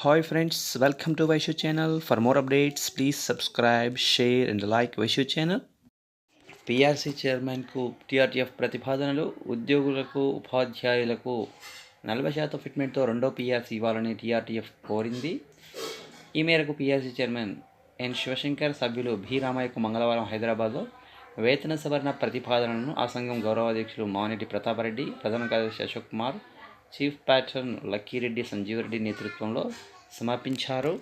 Hi friends welcome to Vaishu channel for more updates please subscribe share and like Vaishu channel PRC చైర్మన్కు TRTF ప్రతిపాదనలు ఉద్యోగులకు ఉపాధ్యాయులకు నలభై శాతం ఫిట్మెంట్తో రెండో పిఆర్సీ ఇవ్వాలని టీఆర్టీఎఫ్ కోరింది. ఈ మేరకు పిఆర్సీ చైర్మన్ ఎన్ శివశంకర్ సభ్యులు బి రామయ్యకు మంగళవారం హైదరాబాద్లో వేతన సవరణ ప్రతిపాదనలను ఆ సంఘం గౌరవాధ్యక్షులు మానేటి ప్రతాపరెడ్డి ప్రధాన కార్యదర్శి అశోక్ కుమార్ చీఫ్ ప్యాటర్న్ లక్కీరెడ్డి సంజీవరెడ్డి నేతృత్వంలో సమర్పించారు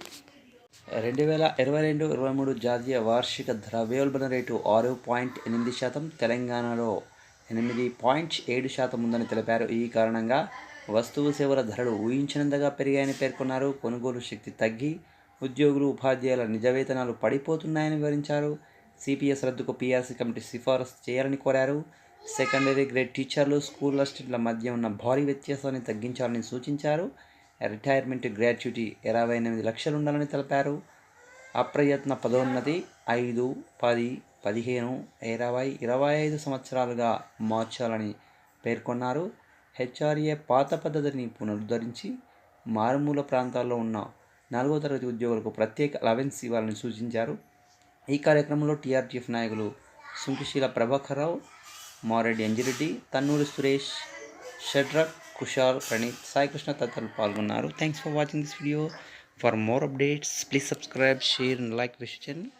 రెండు వేల ఇరవై రెండు ఇరవై మూడు జాతీయ వార్షిక ద్రవ్యోల్బణ రేటు ఆరు పాయింట్ ఎనిమిది శాతం తెలంగాణలో ఎనిమిది పాయింట్ ఏడు శాతం ఉందని తెలిపారు. ఈ కారణంగా వస్తువు సేవల ధరలు ఊహించినంతగా పెరిగాయని పేర్కొన్నారు. కొనుగోలు శక్తి తగ్గి ఉద్యోగులు ఉపాధ్యాయుల నిజవేతనాలు పడిపోతున్నాయని వివరించారు. సిపిఎస్ రద్దుకు పీఆర్సీ కమిటీ సిఫారసు చేయాలని కోరారు. సెకండరీ గ్రేడ్ టీచర్లు స్కూల్ అసిస్టెంట్ల మధ్య ఉన్న భారీ వ్యత్యాసాన్ని తగ్గించాలని సూచించారు. రిటైర్మెంట్ గ్రాట్యుటీ ఇరవై ఎనిమిది లక్షలు ఉండాలని తెలిపారు. అప్రయత్న పదోన్నతి ఐదు పది పదిహేను ఇరవై ఇరవై ఐదు సంవత్సరాలుగా మార్చాలని పేర్కొన్నారు. హెచ్ఆర్ఏ పాత పద్ధతిని పునరుద్ధరించి మారుమూల ప్రాంతాల్లో ఉన్న నాలుగో తరగతి ఉద్యోగులకు ప్రత్యేక అలవెన్స్ ఇవ్వాలని సూచించారు. ఈ కార్యక్రమంలో టీఆర్టీఎఫ్ నాయకులు సుంకిశీల ప్రభాకర్రావు మారెడ్డి అంజిరెడ్డి తన్నూరు సురేష్ షడ్రక్ కుషాల్ ప్రణీత్ సాయికృష్ణ తదితరులు పాల్గొన్నారు. Thanks for watching this video for more updates please subscribe share and like wish channel